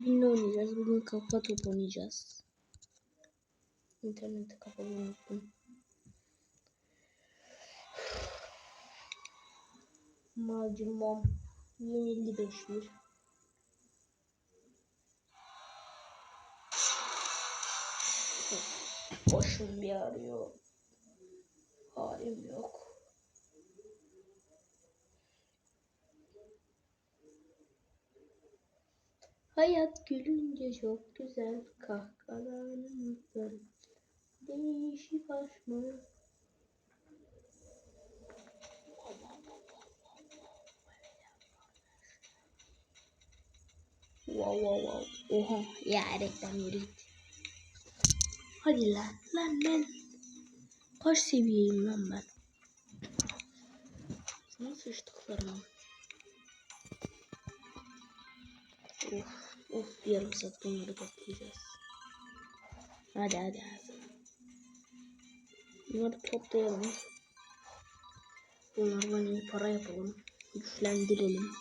Bugün oynayacağız. Bugün kafa top oynayacağız. İnterneti kapalı unuttum. Macimom yenildi 5-1. Başım bir ağrıyor. Halim yok. Hayat gülünce çok güzel kahkahalarımızdan değişik aşmıyor. Wow wow wow. Oha ya reklam yürü git. Hadi lan lan lan. Kaç seviyeyim lan ben? Sana sıçtıklarım. Of of yarım saat bunları toplayacağız. Hadi hadi hadi. Bunları toplayalım. Bunlardan iyi para yapalım. Güçlendirelim.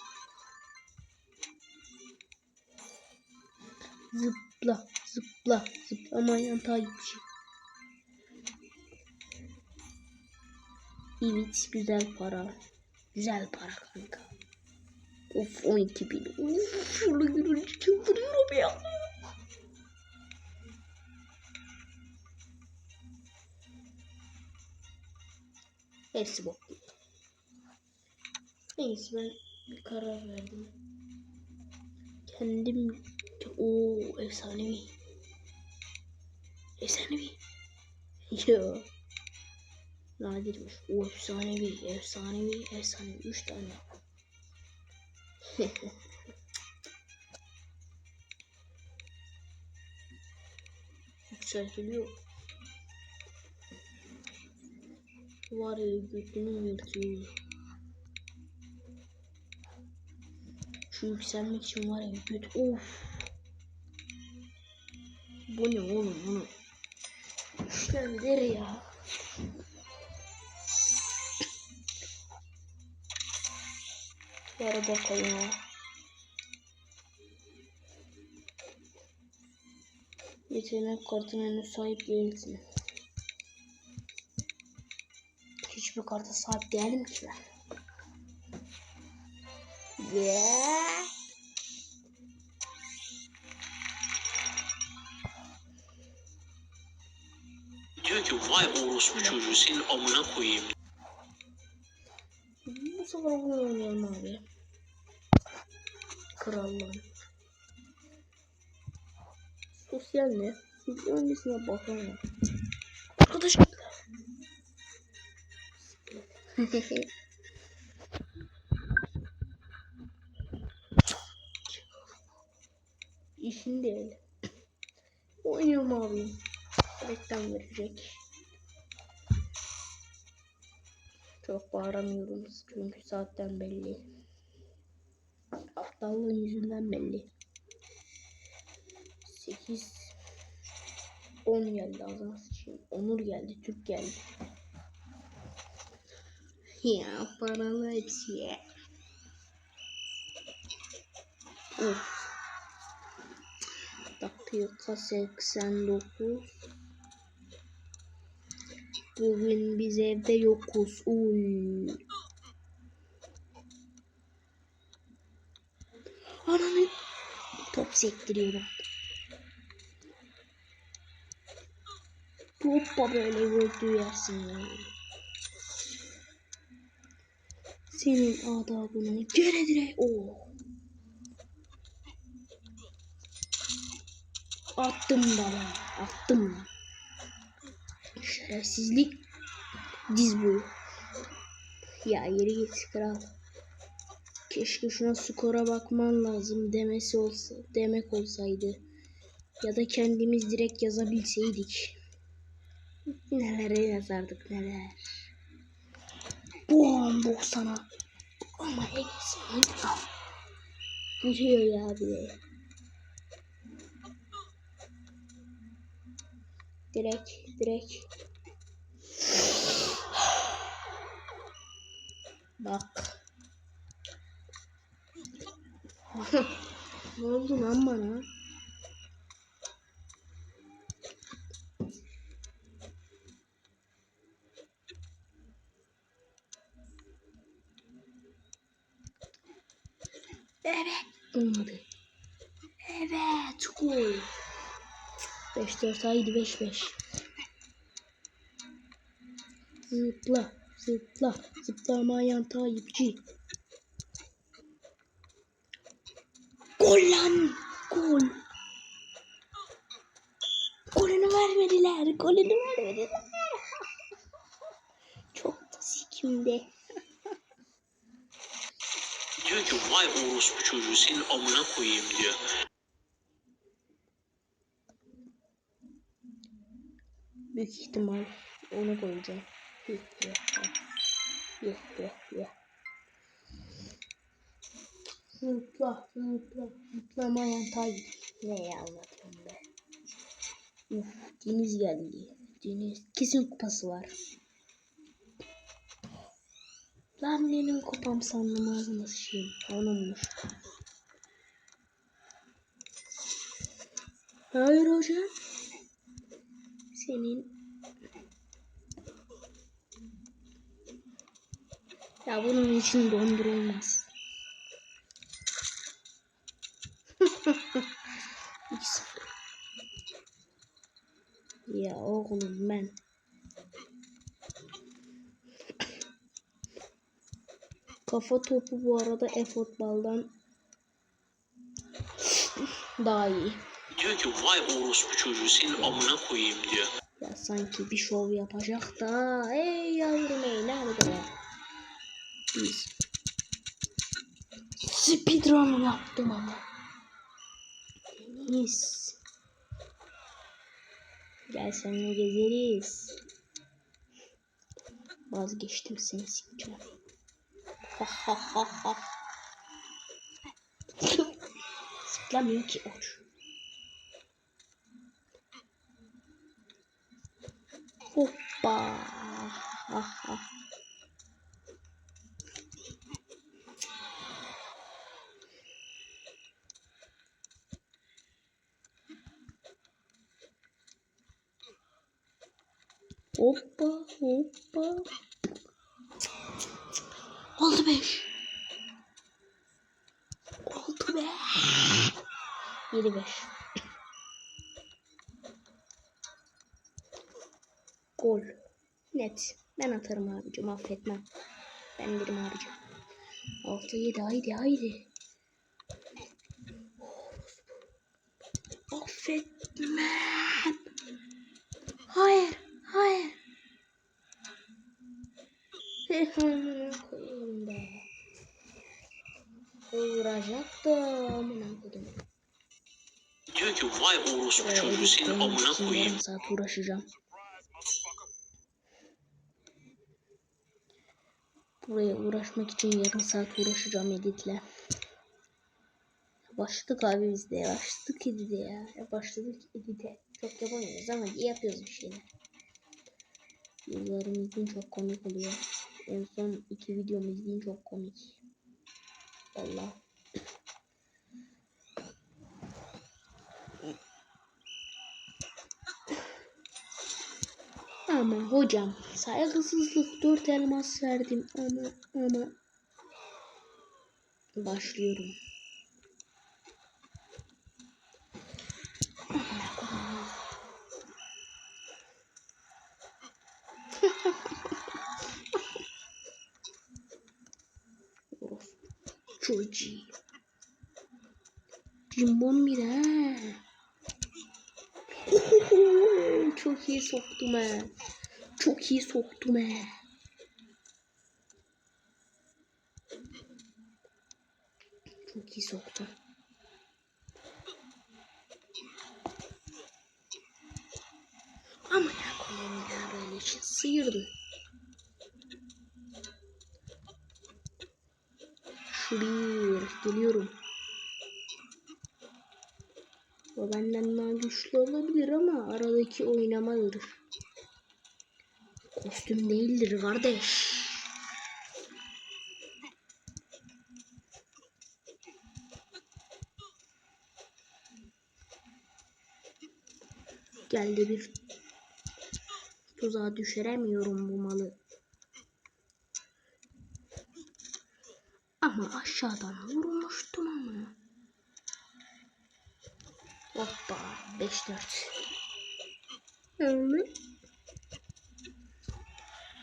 Zıpla, zıpla, zıplamayan takipçi. Evet, güzel para. Güzel para kanka. Of 12 bin. Of şunu görünce çıldırıyorum ya. Hepsi gibi. Neyse ben bir karar verdim. Kendim o efsanevi. Efsanevi. Yo. Nadirmiş. O efsanevi, efsanevi, efsanevi. Üç tane. Yükseltiliyor. Var ya götünü yırtıyor. Şu yükselmek için var ya göt. Of. Bu ne oğlum bunu? Güçlendir ya. Ver bakalım ya. Yetenek kartına sahip değilsin. Hiçbir karta sahip değilim ki ben. Yeah. Diyor ki vay orospu çocuğu senin amına koyayım. Bu sefer bunu oynayalım abi. Krallığım. Sosyal ne? Biz öncesine bakalım. Arkadaşlar. İşin değil. Oynuyorum abi. Reklam verecek. Çok bağıramıyorum çünkü saatten belli. Aptallığın yüzünden belli. 8 10 geldi ağzına sıçayım. Onur geldi, Türk geldi. Ya paralı hepsi ya. Of. Dakika 89. Bugün biz evde yokuz. Uy. Top sektiriyorum. Hoppa böyle vurdu yersin ya. Senin adabına göre direkt o. Attım baba. Attım. Şerefsizlik diz boyu. Ya yeri git kral. Keşke şuna skora bakman lazım demesi olsa demek olsaydı. Ya da kendimiz direkt yazabilseydik. Nelere yazardık neler. Bom 90'a. Ama eksi. Vuruyor ya bir de. Direkt, direkt. Bak. Ne oldu lan bana? Evet. Olmadı. Evet. Gol. 5-4 haydi 5-5. Zıpla. Zıpla. Zıplamayan Tayyipçi. Gol lan. Gol. Golünü vermediler. Golünü vermediler. Çok da sikimde. Diyor ki vay orospu çocuğu senin amına koyayım diyor. Büyük ihtimal onu koyacağım. Yuh yuh. Yuh yuh yuh. Zıpla zıpla zıplamayan tay. Ne anlatıyorum be. Uf, Deniz geldi. Deniz kesin kupası var. Lan benim kupam sandım ağzına sıçayım. Onunmuş. Hayır hocam. Senin Ya bunun için dondurulmaz. 2-0. ya oğlum ben. Kafa topu bu arada e-futboldan daha iyi. Diyor ki vay orospu çocuğu senin amına koyayım diyor. Ya sanki bir şov yapacak da. Ey yavrum ey nerede? Biz. Speedrun yaptım ama. Deniz. Gel seninle gezeriz. Vazgeçtim seni sikeceğim. Ha ha ha ha. Zıplamıyor ki oç. Hoppa. Ha ha. Hoppa hoppa. Oldu beş. Oldu be. Yedi beş. Gol. Net. Ben atarım abicim affetmem. Ben derim abicim. 6 7 haydi haydi. Affetmem. Hayır. Hayır. Amına koyayım be. Vuracak da amına koyayım. Diyor ki vay orospu çocuğu senin editlemek amına koyayım. saat uğraşacağım. Buraya uğraşmak için yarım saat uğraşacağım editle. Başladık abi biz de. Başladık edite ya. ya. Başladık edite. Çok yapamıyoruz ama iyi yapıyoruz bir şeyler. Videolarım izleyin çok komik oluyor. En son iki videomu izleyin çok komik. Vallahi. Ama hocam saygısızlık dört elmas verdim ama ama başlıyorum. Amına koyayım. of çocuğu. Cimbom bir ha. Çok iyi soktum ha. Çok iyi soktum ha. Çok iyi soktum. Ama ya koyayım ya böyle için sıyırdı. bir. Geliyorum. O benden daha güçlü olabilir ama aradaki oynamadır. Kostüm değildir kardeş. Geldi bir tuzağa düşüremiyorum bu malı. Ama aşağıdan vurmuştum ama. Hoppa 5-4. Evet.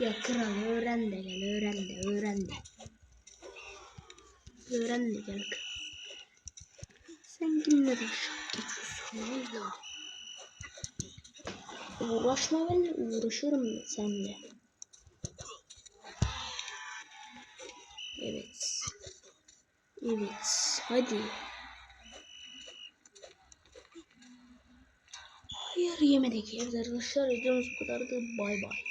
Ya kral öğren de gel öğren de öğren de. Öğren de gel. Sen kimle şak geçiyorsun valla. Uğraşma benimle uğraşırım seninle. Evet. Evet. Hadi. Hayır yemedik. Evet arkadaşlar videomuz bu kadardı. Bay bay.